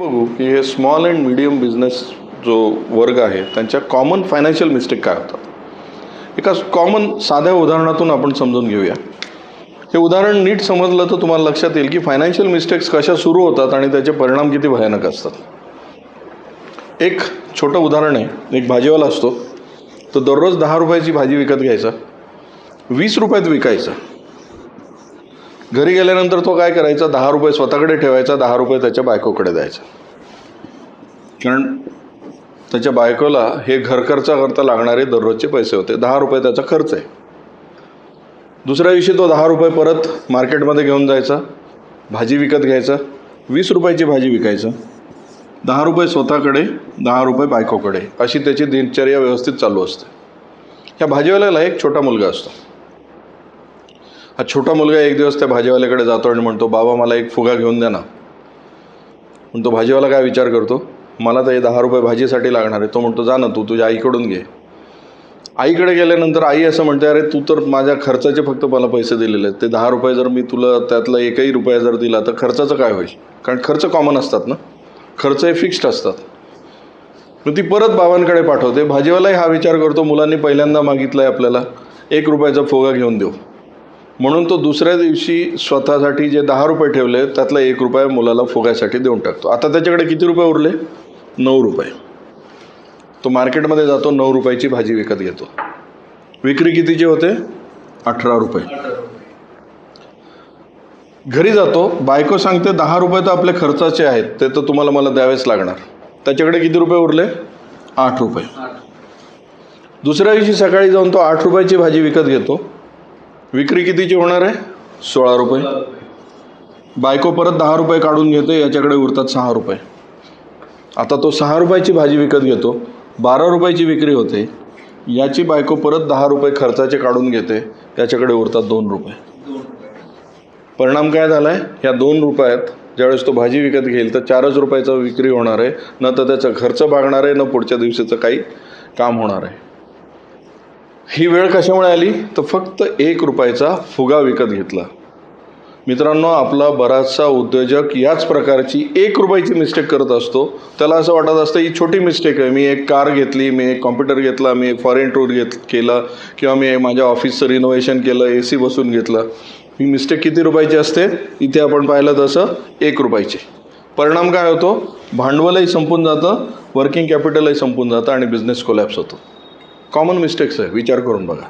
बघू की हे स्मॉल अँड मिडियम बिझनेस जो वर्ग आहे त्यांच्या कॉमन फायनान्शियल मिस्टेक काय होतात? एका कॉमन साध्या उदाहरणातून आपण समजून घेऊया. हे उदाहरण नीट समजलं तर तुम्हाला लक्षात येईल की फायनान्शियल मिस्टेक्स कशा सुरू होतात आणि त्याचे परिणाम किती भयानक असतात. एक छोटं उदाहरण आहे एक भाजीवाला असतो तो दररोज दहा रुपयाची भाजी विकत घ्यायचा वीस रुपयात विकायचा. घरी गेल्यानंतर तो काय करायचा? दहा रुपये स्वतःकडे ठेवायचा दहा रुपये त्याच्या बायकोकडे द्यायचा. कारण त्याच्या बायकोला हे घर खर्चाकरता लागणारे दररोजचे पैसे होते. दहा रुपये त्याचा खर्च आहे. दुसऱ्या दिवशी तो दहा रुपये परत मार्केटमध्ये घेऊन जायचा भाजी विकत घ्यायचा वीस रुपयाची भाजी विकायचा. दहा रुपये स्वतःकडे दहा रुपये बायकोकडे. अशी त्याची दिनचर्या व्यवस्थित चालू असते. ह्या भाजीवाल्याला एक छोटा मुलगा असतो. हा छोटा मुलगा एक दिवस त्या भाजीवाल्याकडे जातो आणि म्हणतो बाबा मला एक फुगा घेऊन द्या ना. पण तो भाजीवाला काय विचार करतो? मला तर हे दहा रुपये भाजीसाठी लागणार आहे. तो म्हणतो जा ना तू तुझ्या आईकडून घे. आईकडे गेल्यानंतर आई असं म्हणते अरे तू तर माझ्या खर्चाचे फक्त मला पैसे दिलेले आहेत. ते दहा रुपये जर मी तुला त्यातला एकही रुपया जर दिला तर खर्चाचं काय होईल? कारण खर्च कॉमन असतात ना? खर्च हे फिक्स्ड असतात. मग ती परत बाबांकडे पाठवते. भाजीवालाही हा विचार करतो मुलांनी पहिल्यांदा मागितलं आहे आपल्याला. एक रुपयाचा फोगा घेऊन देऊ. म्हणून तो दुसऱ्या दिवशी स्वतःसाठी जे दहा रुपये ठेवले त्यातला एक रुपया मुलाला फुगायसाठी देऊन टाकतो. आता त्याच्याकडे किती रुपये उरले? नऊ रुपये. तो मार्केटमध्ये जातो नऊ रुपयाची भाजी विकत घेतो. विक्री कितीची होते? अठरा रुपये. घरी जातो बायको सांगते दहा रुपये तर आपले खर्चाचे आहेत ते तर तुम्हाला मला द्यावेच लागणार. त्याच्याकडे किती रुपये उरले? आठ रुपये. दुसऱ्या दिवशी सकाळी जाऊन तो आठ रुपयाची भाजी विकत घेतो. विक्री कितीची होणार आहे? सोळा रुपये. बायको परत दहा रुपये काढून घेते याच्याकडे उरतात सहा रुपये. आता तो सहा रुपयाची भाजी विकत घेतो बारा रुपयाची विक्री होते याची बायको परत दहा रुपये खर्चाचे काढून घेते त्याच्याकडे उरतात दोन रुपये. परिणाम काय झाला आहे ह्या दोन रुपयात ज्यावेळेस तो भाजी विकत घेईल तर चारच रुपयाचा विक्री होणार आहे. न तर त्याचा खर्च भागणार आहे न पुढच्या दिवशीचं काही काम होणार आहे. ही वेळ कशामुळे आली? तर फक्त एक रुपयाचा फुगा विकत घेतला. मित्रांनो आपला बराचसा उद्योजक याच प्रकारची एक रुपयाची मिस्टेक करत असतो. त्याला असं वाटत असतं ही छोटी मिस्टेक आहे. मी एक कार घेतली मी एक कॉम्प्युटर घेतला मी एक फॉरेन टूर घेत केलं किंवा मी माझ्या ऑफिसचं रिनोव्हेशन केलं ए सी बसून घेतलं. ही मिस्टेक किती रुपयाची असते? इथे आपण पाहिलं तसं एक रुपयाची. परिणाम काय होतो? भांडवलही संपून जातं वर्किंग कॅपिटलही संपून जातं आणि बिझनेस कोलॅप्स होतो. कॉमन मिस्टेक्स आहे विचार करून बघा.